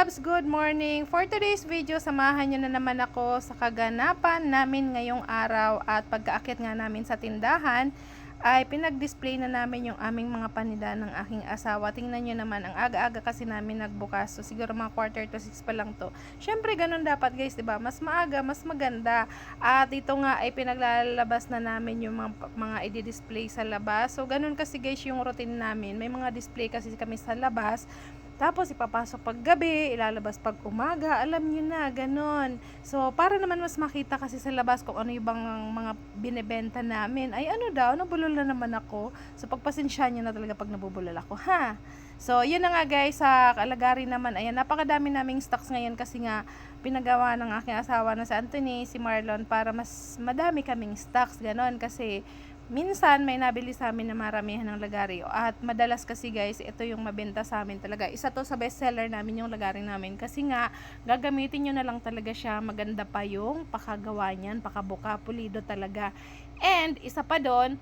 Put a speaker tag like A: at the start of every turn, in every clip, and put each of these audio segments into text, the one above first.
A: loves! Good morning! For today's video, samahan nyo na naman ako sa kaganapan namin ngayong araw at pagkaakit nga namin sa tindahan ay pinag-display na namin yung aming mga panida ng aking asawa. Tingnan nyo naman, ang aga-aga kasi namin nagbukas. So, siguro mga quarter to six pa lang to. Siyempre, ganun dapat guys, 'di ba Mas maaga, mas maganda. At ito nga ay pinaglalabas na namin yung mga, mga i-display sa labas. So, ganun kasi guys yung routine namin. May mga display kasi kami sa labas. Tapos ipapasok pag gabi, ilalabas pag umaga, alam nyo na, ganon. So, para naman mas makita kasi sa labas kung ano yung bang mga binebenta namin, ay ano daw, nabulol na naman ako. So, pagpasensya nyo na talaga pag nabubulol ako, ha? So, yun na nga guys, sa kalagari naman, ayan, napakadami naming stocks ngayon kasi nga, pinagawa ng aking asawa na si Anthony, si Marlon, para mas madami kaming stocks, ganon, kasi minsan may nabili sa amin na maramihan ng lagari at madalas kasi guys ito yung mabenta sa amin talaga. Isa to sa bestseller namin yung lagari namin. Kasi nga gagamitin nyo na lang talaga siya. Maganda pa yung pakagawa niyan pakabuka pulido talaga. And isa pa doon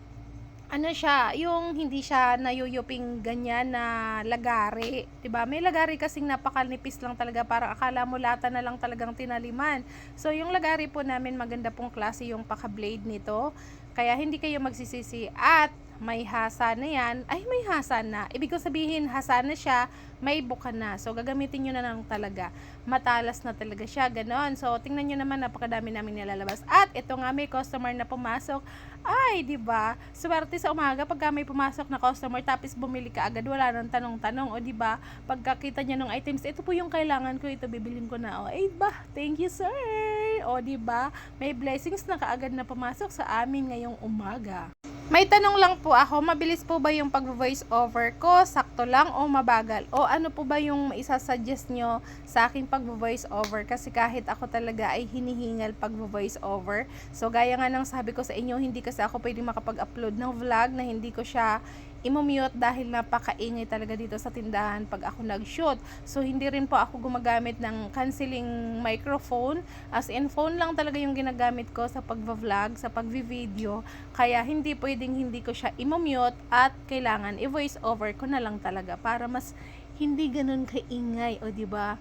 A: ano siya, yung hindi siya nayuyuping ganyan na lagari. ba May lagari kasing napakalnipis lang talaga, parang akala mo lata na lang talagang tinaliman. So, yung lagari po namin, maganda pong klase yung paka-blade nito. Kaya hindi kayo magsisisi. At may hasa na yan, ay may hasa na. Ibig ko sabihin, hasa na siya, may buka na. So, gagamitin nyo na lang talaga. Matalas na talaga siya, ganon. So, tingnan nyo naman, napakadami namin nilalabas. At ito nga, may customer na pumasok. Ay, di ba Swerte sa umaga, pagka may pumasok na customer, tapos bumili ka agad, wala nang tanong-tanong. O, di ba pagkakita niya ng items, ito po yung kailangan ko, ito bibilin ko na. O, ay ba, thank you, sir. O, di ba may blessings na kaagad na pumasok sa amin ngayong umaga. May tanong lang po ako, mabilis po ba yung pag-voice over ko? Sakto lang o mabagal? O ano po ba yung isasuggest nyo sa akin pag-voice over? Kasi kahit ako talaga ay hinihingal pag-voice over. So gaya nga ng sabi ko sa inyo, hindi kasi ako pwede makapag-upload ng vlog na hindi ko siya imumute dahil napakaingay talaga dito sa tindahan pag ako nag-shoot. So, hindi rin po ako gumagamit ng canceling microphone. As in, phone lang talaga yung ginagamit ko sa pag-vlog, sa pag-video. Kaya, hindi pwedeng hindi ko siya imumute at kailangan i-voice over ko na lang talaga para mas hindi ganun kaingay, o ba?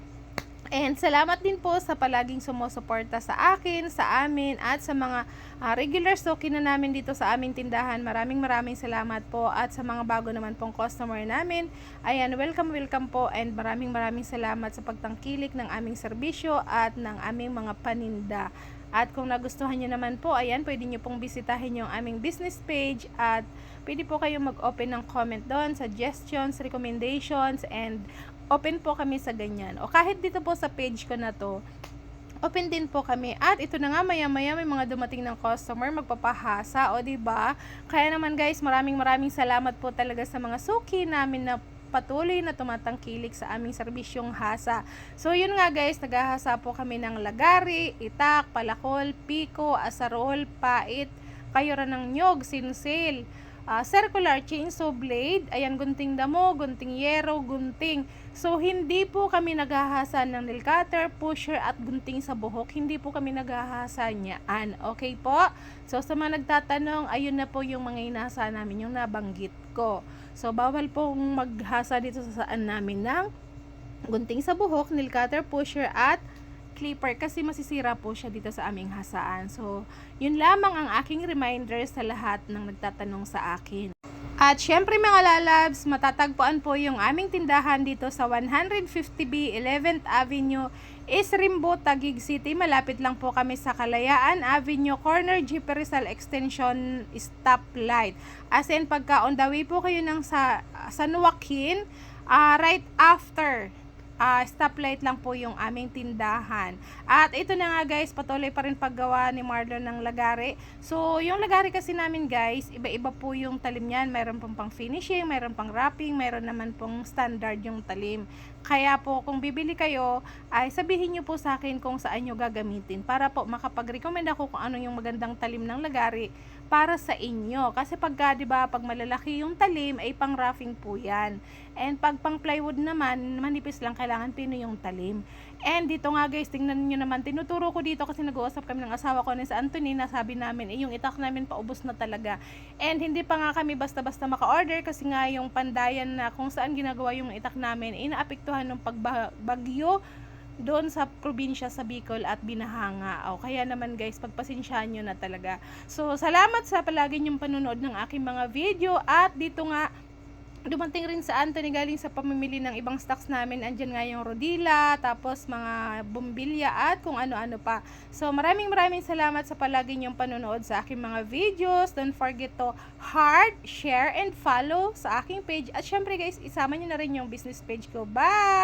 A: And salamat din po sa palaging sumusuporta sa akin, sa amin, at sa mga uh, regular stocking na namin dito sa aming tindahan. Maraming maraming salamat po. At sa mga bago naman pong customer namin, ayan, welcome, welcome po. And maraming maraming salamat sa pagtangkilik ng aming serbisyo at ng aming mga paninda. At kung nagustuhan nyo naman po, ayan, pwede nyo pong bisitahin yung aming business page at pwede po kayong mag-open ng comment doon, suggestions, recommendations, and open po kami sa ganyan. O kahit dito po sa page ko na to, open din po kami. At ito na nga maya-maya may mga dumating ng customer magpapahasa, o ba? Kaya naman guys, maraming maraming salamat po talaga sa mga suki namin na patuloy na tumatangkilik sa aming serbisyong hasa. So yun nga guys, naghahasa po kami ng lagari, itak, palakol, piko, asarol, pait, kayura ng nyog, sinsil, uh, circular chainsaw blade, ayan gunting damo, gunting yero, gunting. So hindi po kami naghahasa ng nail cutter, pusher at gunting sa buhok. Hindi po kami naghahasa niyaan. Okay po? So sa mga nagtatanong, ayun na po yung mga inasa namin, yung nabanggit ko. So bawal pong maghasa dito sa saan namin ng gunting sa buhok, nail cutter, pusher at clipper kasi masisira po siya dito sa aming hasaan. So, yun lamang ang aking reminder sa lahat ng nagtatanong sa akin. At syempre mga lalabs, matatagpuan po yung aming tindahan dito sa 150B 11th Avenue, Isrimbo, Taguig City. Malapit lang po kami sa Kalayaan Avenue, corner Jeep Rizal Extension Stoplight. As in, pagka on the way po kayo ng sa San Joaquin, uh, right after uh, stoplight lang po yung aming tindahan. At ito na nga guys, patuloy pa rin paggawa ni Marlon ng lagari. So, yung lagari kasi namin guys, iba-iba po yung talim niyan. Mayroon pong pang finishing, mayroon pang wrapping, mayroon naman pong standard yung talim. Kaya po, kung bibili kayo, ay sabihin nyo po sa akin kung saan nyo gagamitin para po makapag-recommend ako kung ano yung magandang talim ng lagari para sa inyo. Kasi pagka, di ba, pag malalaki yung talim, ay pang roughing po yan. And pag pang plywood naman, manipis lang, kailangan pino yung talim. And dito nga guys, tingnan niyo naman, tinuturo ko dito kasi nag-uusap kami ng asawa ko ni sa Anthony, nasabi namin, eh, yung itak namin paubos na talaga. And hindi pa nga kami basta-basta maka-order kasi nga yung pandayan na kung saan ginagawa yung itak namin, inaapektuhan ng pagbagyo doon sa probinsya sa Bicol at Binahanga. O, kaya naman guys, pagpasensyahan nyo na talaga. So, salamat sa palagi nyong panunood ng aking mga video at dito nga, dumating rin sa Anthony galing sa pamimili ng ibang stocks namin. Andyan nga yung rodila, tapos mga bumbilya at kung ano-ano pa. So maraming maraming salamat sa palagi niyong panonood sa aking mga videos. Don't forget to heart, share, and follow sa aking page. At syempre guys, isama niyo na rin yung business page ko. Bye!